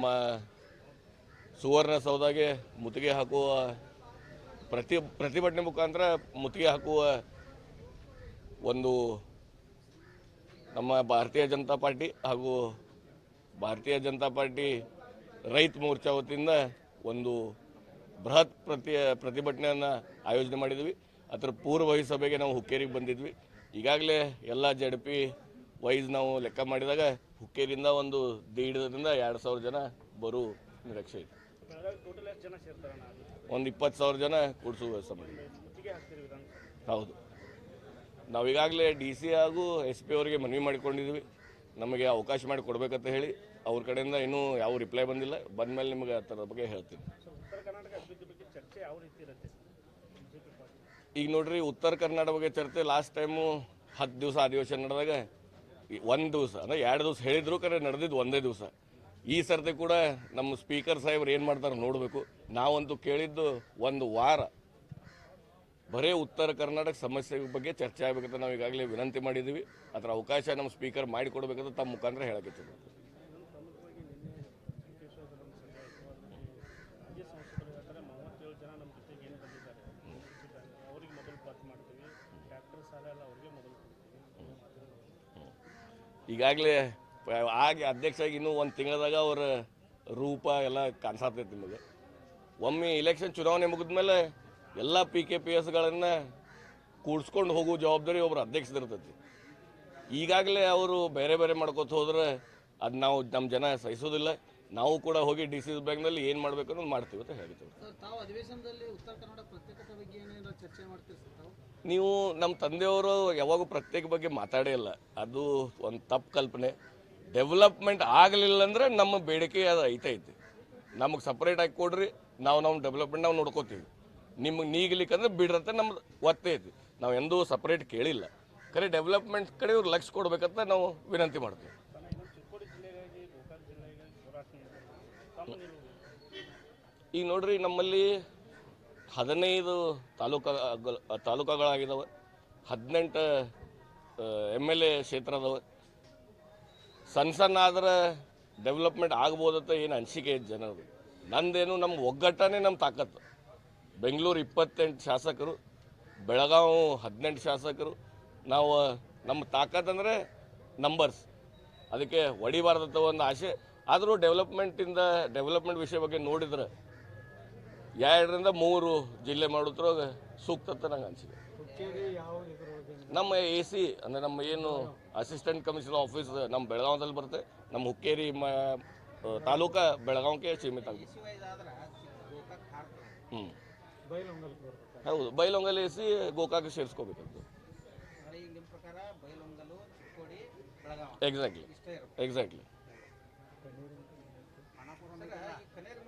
ನಮ್ಮ ಸುವರ್ಣಸೌಧಗೆ ಮುತ್ತಿಗೆ ಹಾಕುವ ಪ್ರತಿ, ಪ್ರತಿಭಟನೆ ಮುಖಾಂತರ ಮುತ್ತಿಗೆ ಹಾಕುವ ಒಂದು ನಮ್ಮ ಭಾರತೀಯ ಜನತಾ ಪಾರ್ಟಿ ಹಾಗೂ ಭಾರತೀಯ ಜನತಾ ಪಾರ್ಟಿ ರೈತ ಮೋರ್ಚಾ ವತಿಯಿಂದ ಒಂದು ಬೃಹತ್ ಪ್ರತಿ, ಪ್ರತಿಭಟನೆಯನ್ನು ಆಯೋಜನೆ ಮಾಡಿದ್ವಿ. ಅದರ ಪೂರ್ವ ಸಭೆಗೆ ನಾವು ಹುಕ್ಕೇರಿಗೆ ಬಂದಿದ್ವಿ. ಈಗಾಗಲೇ ಎಲ್ಲ ಜಡ್ ಪಿ ವೈಸ್ ನಾವು ಲೆಕ್ಕ ಮಾಡಿದಾಗ ಹುಕ್ಕೇರಿಯಿಂದ ಒಂದು ದೀಡದಿಂದ ಎರಡು ಸಾವಿರ ಜನ ಬರು ನಿರೀಕ್ಷೆ ಇದೆ. ಒಂದು ಇಪ್ಪತ್ತು ಸಾವಿರ ಜನ ಕೂಡಿಸುವ ವ್ಯವಸ್ಥೆ ಮುತ್ತಿಗೆ ಹೌದು. ನಾವು ಈಗಾಗಲೇ ಡಿ ಸಿ ಹಾಗೂ ಎಸ್ ಪಿ ಅವರಿಗೆ ಮನವಿ ಮಾಡಿಕೊಂಡಿದ್ವಿ. ನಮಗೆ ಅವಕಾಶ ಮಾಡಿ ಕೊಡಬೇಕಂತ ಹೇಳಿ ಅವ್ರ ಕಡೆಯಿಂದ ಇನ್ನೂ ಯಾವ ರಿಪ್ಲೈ ಬಂದಿಲ್ಲ. ಬಂದ ಮೇಲೆ ನಿಮಗೆ ಅದರ ಬಗ್ಗೆ ಹೇಳ್ತೀನಿ. ಈಗ ನೋಡ್ರಿ, ಉತ್ತರ ಕರ್ನಾಟಕ ಬಗ್ಗೆ ಚರ್ಚೆ ಲಾಸ್ಟ್ ಟೈಮು ಹತ್ತು ದಿವಸ ಅಧಿವೇಶನ ನಡೆದಾಗ ಒಂದು ದಿವಸ, ಅಂದರೆ ಎರಡು ದಿವಸ ಹೇಳಿದ್ರು ಕರೆ ನಡೆದಿದ್ದು ಒಂದೇ ದಿವಸ. ಈ ಸರ್ತಿ ಕೂಡ ನಮ್ಮ ಸ್ಪೀಕರ್ ಸಾಹೇಬ್ರು ಏನು ಮಾಡ್ತಾರೆ ನೋಡಬೇಕು. ನಾವಂತೂ ಕೇಳಿದ್ದು ಒಂದು ವಾರ ಬರೇ ಉತ್ತರ ಕರ್ನಾಟಕ ಸಮಸ್ಯೆ ಬಗ್ಗೆ ಚರ್ಚೆ ಆಗಬೇಕಂತ ನಾವು ಈಗಾಗಲೇ ವಿನಂತಿ ಮಾಡಿದ್ದೀವಿ ಅದರ ಅವಕಾಶ ನಮ್ಮ ಸ್ಪೀಕರ್ ಮಾಡಿಕೊಡ್ಬೇಕಂತ ತಮ್ಮ ಮುಖಾಂತರ ಹೇಳಕ್ಕೆ ಈಗಾಗಲೇ, ಆಗಿ ಅಧ್ಯಕ್ಷ ಆಗಿ ಇನ್ನೂ ಒಂದು ತಿಂಗಳದಾಗ ಅವರ ರೂಪ ಎಲ್ಲ ಕಾಣಿಸತೈತಿ ನಿಮಗೆ. ಒಮ್ಮೆ ಇಲೆಕ್ಷನ್ ಚುನಾವಣೆ ಮುಗಿದ್ಮೇಲೆ ಎಲ್ಲ ಪಿ ಕೆ ಪಿ ಎಸ್ಗಳನ್ನು ಕೂಡ್ಸ್ಕೊಂಡು ಹೋಗುವ ಜವಾಬ್ದಾರಿ ಒಬ್ಬರು ಅಧ್ಯಕ್ಷದಿರ್ತೈತಿ ಈಗಾಗಲೇ ಅವರು ಬೇರೆ ಬೇರೆ ಮಾಡ್ಕೊತ ಹೋದ್ರೆ ಅದು ನಾವು ನಮ್ಮ ಜನ ಸಹಿಸೋದಿಲ್ಲ. ನಾವು ಕೂಡ ಹೋಗಿ ಡಿ ಸಿ ಬ್ಯಾಂಕ್ನಲ್ಲಿ ಏನು ಮಾಡಬೇಕು ಅನ್ನೋದು ಮಾಡ್ತೀವಿ ಅಂತ ಹೇಳ್ತೀವಿ. ಸರ್ ತಾವು ಅಧಿವೇಶನದಲ್ಲಿ ಉತ್ತರ ಕನ್ನಡ ಪ್ರತ್ಯೇಕತೆ ಬಗ್ಗೆ ಏನೇನು ಚರ್ಚೆ ಮಾಡ್ತೀರಿ ನೀವು ನಮ್ಮ ತಂದೆಯವರು ಯಾವಾಗೂ ಪ್ರತ್ಯೇಕ ಬಗ್ಗೆ ಮಾತಾಡೇ ಇಲ್ಲ. ಅದು ಒಂದು ತಪ್ಪು ಕಲ್ಪನೆ. ಡೆವಲಪ್ಮೆಂಟ್ ಆಗಲಿಲ್ಲ ಅಂದ್ರೆ ನಮ್ಮ ಬೇಡಿಕೆ ಅದು ಐತೈತಿ ನಮಗೆ ಸಪ್ರೇಟ್ ಆಗಿ ಕೊಡ್ರಿ ನಾವು ನಮ್ಮ ಡೆವಲಪ್ಮೆಂಟ್ ನಾವು ನೋಡ್ಕೋತೀವಿ. ನಿಮಗೆ ನೀಗಲಿಕ್ಕಂದ್ರೆ ಬಿಡ್ರಂತ ನಮ್ದು ಒತ್ತೇ ಐತಿ. ನಾವು ಎಂದೂ ಸಪ್ರೇಟ್ ಕೇಳಿಲ್ಲ. ಕರೆ ಡೆವಲಪ್ಮೆಂಟ್ ಕಡೆ ಇವ್ರು ಲಕ್ಷ ಕೊಡ್ಬೇಕಂತ ನಾವು ವಿನಂತಿ ಮಾಡ್ತೀವಿ. ಈಗ ನೋಡ್ರಿ, ನಮ್ಮಲ್ಲಿ ಹದಿನೈದು ತಾಲೂಕ ತಾಲೂಕುಗಳಾಗಿದ್ದಾವೆ ಹದಿನೆಂಟು ಎಂ ಎಲ್ ಎ ಕ್ಷೇತ್ರ ಅದಾವೆ ಸಣ್ಣ ಸಣ್ಣ ಆದ್ರೆ ಡೆವಲಪ್ಮೆಂಟ್ ಆಗ್ಬೋದಂತ ಏನು ಅನಿಸಿಕೆ ಐತೆ ಜನರು ನಂದೇನು ನಮ್ಮ ಒಗ್ಗಟ್ಟನೇ ನಮ್ಮ ತಾಕತ್ತು. ಬೆಂಗಳೂರು ಇಪ್ಪತ್ತೆಂಟು ಶಾಸಕರು, ಬೆಳಗಾವಿ ಹದಿನೆಂಟು ಶಾಸಕರು, ನಾವು ನಮ್ಮ ತಾಕತ್ತಂದರೆ ನಂಬರ್ಸ್ ಅದಕ್ಕೆ ಹೊಡಿಬಾರ್ದಂತ ಒಂದು ಆಸೆ. ಆದರೂ ಡೆವಲಪ್ಮೆಂಟಿಂದ ಡೆವಲಪ್ಮೆಂಟ್ ವಿಷಯ ಬಗ್ಗೆ ನೋಡಿದ್ರೆ ಎರಡರಿಂದ ಮೂರು ಜಿಲ್ಲೆ ಮಾಡಿದ್ರು ಸೂಕ್ತ ಅಂತ ನಂಗೆ ಅನಿಸಿದೆ. ನಮ್ಮ ಎ ಸಿ ಅಂದರೆ ನಮ್ಮ ಏನು ಅಸಿಸ್ಟೆಂಟ್ ಕಮಿಷನರ್ ಆಫೀಸ್ ನಮ್ಮ ಬೆಳಗಾವದಲ್ಲಿ ಬರುತ್ತೆ ನಮ್ಮ ಹುಕ್ಕೇರಿ ಮ ತಾಲೂಕ ಬೆಳಗಾವಿಗೆ ಸೀಮಿತ ಆಗಿದೆ. ಹ್ಞೂ ಹೌದು ಬೈಲೊಂಗಲ್ ಎ ಸಿ ಗೋಕಾಕ್ ಸೇರಿಸ್ಕೋಬೇಕಂತ. Exactly exactly Kaneri